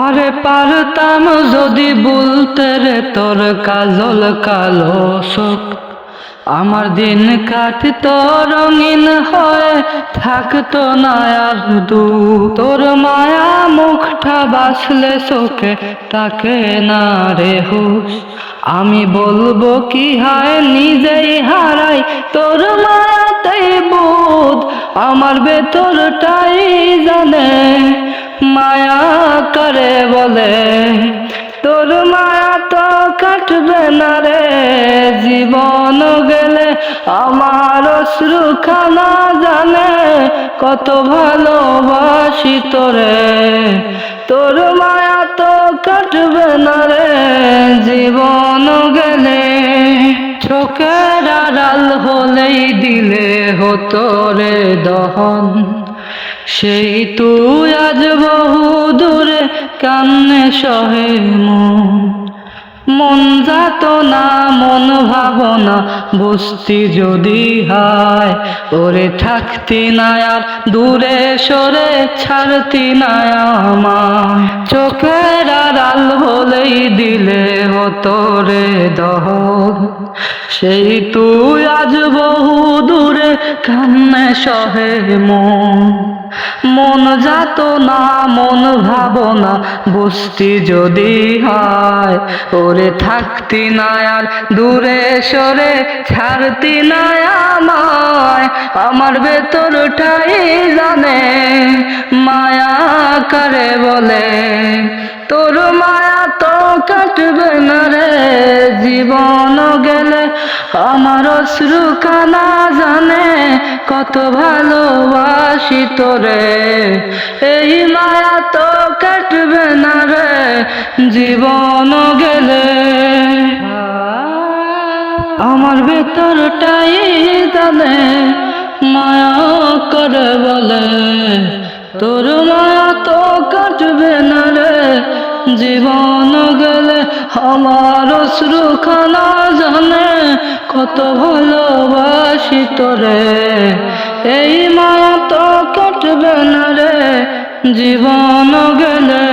আরে পারতাম যদি বলতে রে তোর কাজল কালো শোক। আমার দিন কাটত, রঙিন হয়ে থাকতো না আর দু তোর মায়া মুখটা বাসলে চোখে তাকে না রে হুশ। আমি বলব কি হায়, নিজেই হারাই তোর মায়াতেই বোধ। আমার ভেতরটাই জানে। করে বলে, তোর মায়া তো কাটবে না রে। জীবন গেলে আমার অশ্রুখানা জানে, কত ভালোবাসি তোরে। তোর মায়া তো কাটবে না রে, জীবন গেলে। চোখের আড়াল হলেই দিলে হতো রে দহন। সেই তুই আজ বহু দূরে কান্নে সহে মন। যাত না, মন ভাবনা, বস্তি যদি হায়, ওরে থাকতি না আর দূরে সরে ছাড়তি না আমায় চোখের আড়াল হলেই দিলে হতো রে দহ সেই তুই আজ বহু দূরে কান্নে সহে মন। মন যাত না, মন ভাবনা, বস্তি যদি হয়, ওরে থাকতি না আর দূরে সরে, ছাড়তি না আমায়। আমার ভেতরটাই জানে, মায়া করে বলে। তোর মায়া তো কাটবে না রে, জীবন গেলে আমার অশ্রুখানা জানে। কত ভালোবাসি তোরে। এই মায়া তো কাটবে না রে, জীবন গেলে। আমার ভেতরটাই জানে, মায়া করে বলে। তোর মায়া তো কাটবে না রে, জীবন গেলে। আমার অশ্রুখানা জানে কত ভালোবাসি তোরে। এই মায়া তো কাটবে না রে জীবন গেলে।